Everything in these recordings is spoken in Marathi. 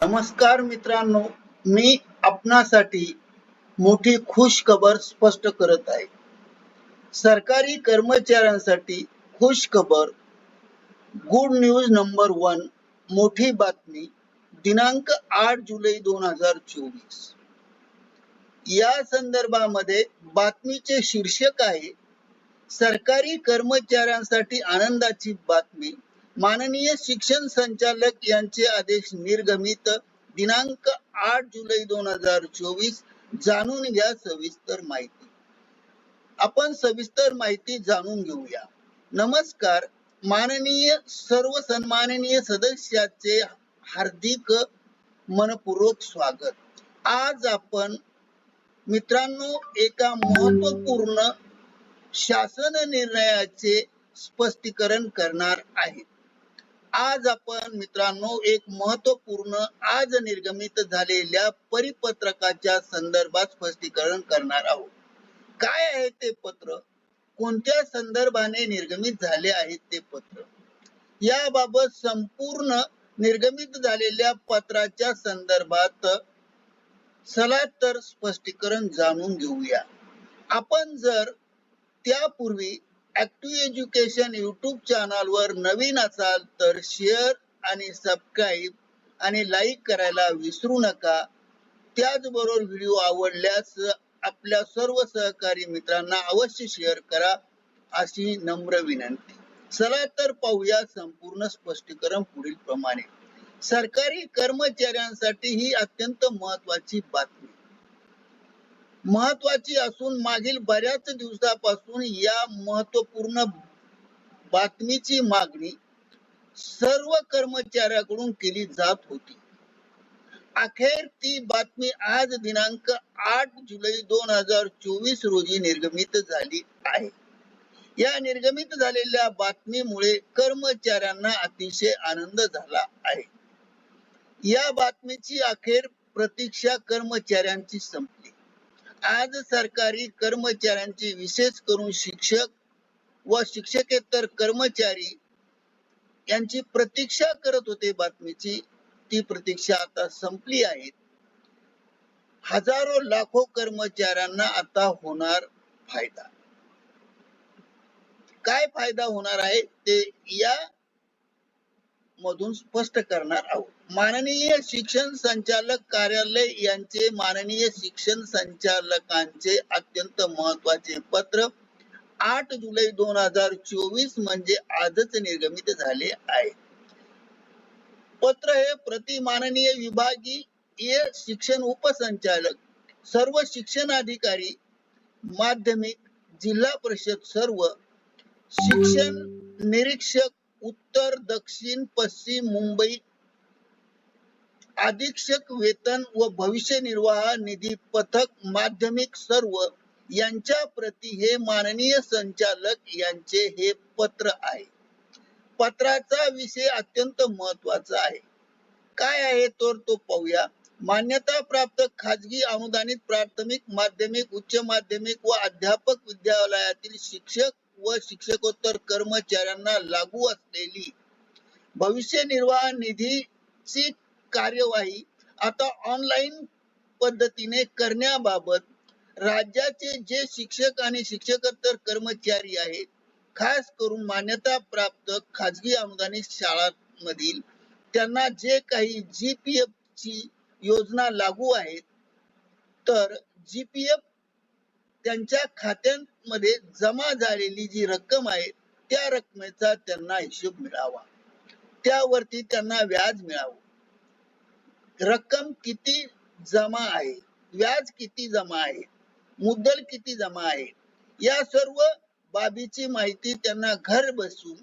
नमस्कार मित्रांनो मी आपणासाठी मोठी खुश खबर स्पष्ट करत आहे. सरकारी कर्मचाऱ्यांसाठी खुश खबर गुड न्यूज नंबर वन मोठी बातमी दिनांक आठ जुलै दोन हजार चोवीस. या संदर्भामध्ये बातमीचे शीर्षक आहे सरकारी कर्मचाऱ्यांसाठी आनंदाची बातमी माननीय शिक्षण संचालक यांचे आदेश निर्गमित दिनांक आठ जुलै दोन हजार चोवीस जाणून घ्या सविस्तर माहिती. आपण सविस्तर माहिती जाणून घेऊया. नमस्कार. माननीय सर्व सन्माननीय सदस्याचे हार्दिक मनपूर्वक स्वागत. आज आपण मित्रांनो एका महत्त्वपूर्ण शासन निर्णयाचे स्पष्टीकरण करणार आहेत आज आपण मित्रांनो एक महत्त्वपूर्ण आज निर्गमित झालेल्या परिपत्रकाच्या संदर्भात स्पष्टीकरण करणार आहोत. काय आहे ते पत्र? कोणत्या संदर्भाने निर्गमित झाले आहे ते पत्र? याबाबत संपूर्ण निर्गमित झालेल्या पत्राच्या संदर्भात चला तर स्पष्टीकरण जाणून घेऊया. आपण जर त्यापूर्वी ऍक्टिव्ह एज्युकेशन युट्यूब चॅनलवर नवीन असाल तर शेअर आणि सबस्क्राईब आणि लाईक करायला विसरू नका. त्याचबरोबर व्हिडिओ आवडल्यास आपल्या सर्व सहकारी मित्रांना अवश्य शेअर करा अशी नम्र विनंती. चला तर पाहूया संपूर्ण स्पष्टीकरण पुढील प्रमाणे सरकारी कर्मचाऱ्यांसाठी ही अत्यंत महत्वाची बातमी. महत्वाची असून मागील बऱ्याच दिवसापासून या महत्त्वपूर्ण बातमीची मागणी सर्व कर्मचाऱ्याकडून केली जात होती. अखेर ती बातमी आज दिनांक आठ जुलै दोन हजार चोवीस रोजी निर्गमित झाली आहे. या निर्गमित झालेल्या बातमीमुळे कर्मचाऱ्यांना अतिशय आनंद झाला आहे. या बातमीची अखेर प्रतीक्षा कर्मचाऱ्यांची संपली. आज सरकारी कर्मचाऱ्यांची विशेष करून शिक्षक व शिक्षकेतर कर्मचारी यांची प्रतीक्षा करत होते बातमीची. ती प्रतीक्षा आता संपली आहे. हजारो लाखो कर्मचाऱ्यांना आता होणार फायदा. काय फायदा होणार आहे? ते या मधून स्पष्ट करणार आहोत. माननीय शिक्षण संचालक कार्यालय यांचे माननीय शिक्षण संचालकांचे अत्यंत महत्त्वाचे पत्र आठ जुलै दोन हजार चोवीस म्हणजे आजच निर्गमित झाले आहे. पत्र हे प्रति माननीय विभागीय शिक्षण उपसंचालक सर्व शिक्षण अधिकारी माध्यमिक जिल्हा परिषद सर्व शिक्षण निरीक्षक उत्तर दक्षिण पश्चिम मुंबई अधीक्षक वेतन व भविष्य निर्वाह निधी पथक माध्यमिक सर्व यांच्या प्रती हे माननीय संचालक यांचे हे पत्र आहे. पत्राचा विषय अत्यंत महत्त्वाचा आहे. काय आहे तर तो पाहूया. मान्यता प्राप्त खाजगी अनुदानित प्राथमिक माध्यमिक उच्च माध्यमिक व अध्यापक विद्यालयातील शिक्षक व शिक्षकोत्तर कर्मचाऱ्यांना लागू असलेली. भविष्य निर्वाह निधीची कार्यवाही आता ऑनलाईन पद्धतीने करण्याबाबत राज्याचे जे शिक्षक आणि शिक्षकोत्तर कर्मचारी आहेत खास करून मान्यता प्राप्त खाजगी अनुदानित शाळांमधील त्यांना जे काही जीपीएफ ची योजना लागू आहेत तर जीपीएफ त्यांच्या खात्यांमध्ये जमा झालेली जी रक्कम आहे त्या रकमेचा त्यांना हिशोब मिळावा. त्यावरती त्यांना व्याज मिळावं. रक्कम किती जमा आहे व्याज किती जमा आहे मुद्दल किती जमा आहे या सर्व बाबीची माहिती त्यांना घर बसून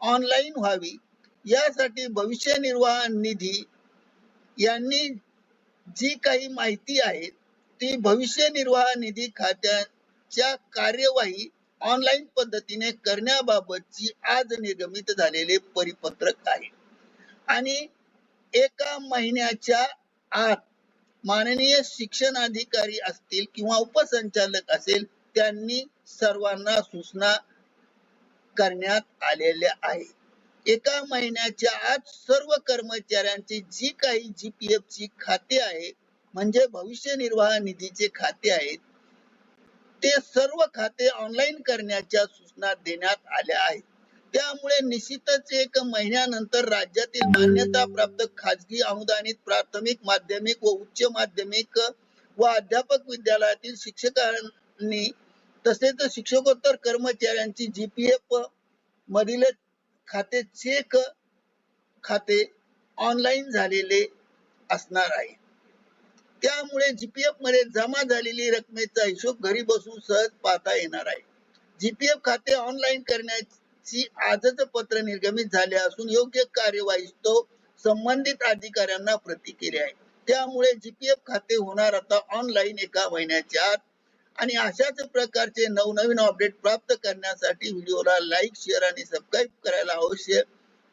ऑनलाईन व्हावी. यासाठी भविष्य निर्वाह निधी यांनी जी काही माहिती आहे ती भविष्य निर्वाह निधी खात्याच्या कार्यवाही ऑनलाईन पद्धतीने करण्याबाबतची आज निर्गमित झालेले परिपत्रक आहे. आणि एका महिन्याच्या आत माननीय शिक्षण अधिकारी असतील किंवा उपसंचालक असेल त्यांनी सर्वांना सूचना करण्यात आलेल्या आहे एका महिन्याच्या आत सर्व कर्मचाऱ्यांची जी काही जीपीएफ ची खाते आहे म्हणजे भविष्य निर्वाह निधीचे खाते आहेत ते सर्व खाते ऑनलाईन करण्याच्या सूचना देण्यात आल्या आहेत. त्यामुळे निश्चितच एक महिन्यानंतर राज्यातील मान्यता प्राप्त खाजगी अनुदानित प्राथमिक माध्यमिक व उच्च माध्यमिक व अध्यापक विद्यालयातील शिक्षकांनी तसेच शिक्षकोत्तर कर्मचाऱ्यांची जीपीएफ मधील खाते चेक खाते ऑनलाईन झालेले असणार आहे. त्यामुळे जीपीएफमध्ये जमा झालेली रकमेचा हिशोब घरी बसून सहज पाहता येणार आहे. जीपीएफ खाते ऑनलाईन करण्याची आजच पत्र निर्गमित झाले असून योग्य कार्यवाही तो संबंधित अधिकाऱ्यांना प्रतिक्रिया आहे. त्यामुळे जीपीएफ खाते होणार आता ऑनलाईन एका महिन्याच्या आत. आणि अशाच प्रकारचे नवनवीन अपडेट प्राप्त करण्यासाठी व्हिडिओला लाईक शेअर आणि सबस्क्राईब करायला अवश्य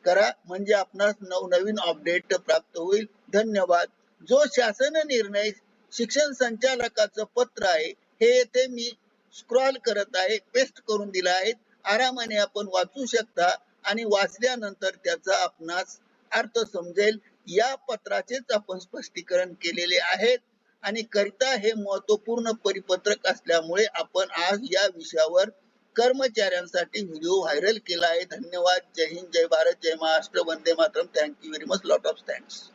करा. म्हणजे आपणास नवनवीन अपडेट प्राप्त होईल. धन्यवाद. जो शासन निर्णय शिक्षण संचालकाचं पत्र आहे हे येथे मी स्क्रॉल करत आहे पेस्ट करून दिला आहे. आरामाने आपण वाचू शकता आणि वाचल्यानंतर त्याचा आपणास अर्थ समजेल. या पत्राचेच आपण स्पष्टीकरण केलेले आहेत. आणि करिता हे महत्त्वपूर्ण परिपत्रक असल्यामुळे आपण आज या विषयावर कर्मचाऱ्यांसाठी व्हिडिओ व्हायरल केला आहे. धन्यवाद. जय हिंद. जय भारत. जय महाराष्ट्र. वंदे Mataram. Thank you very much lot of thanks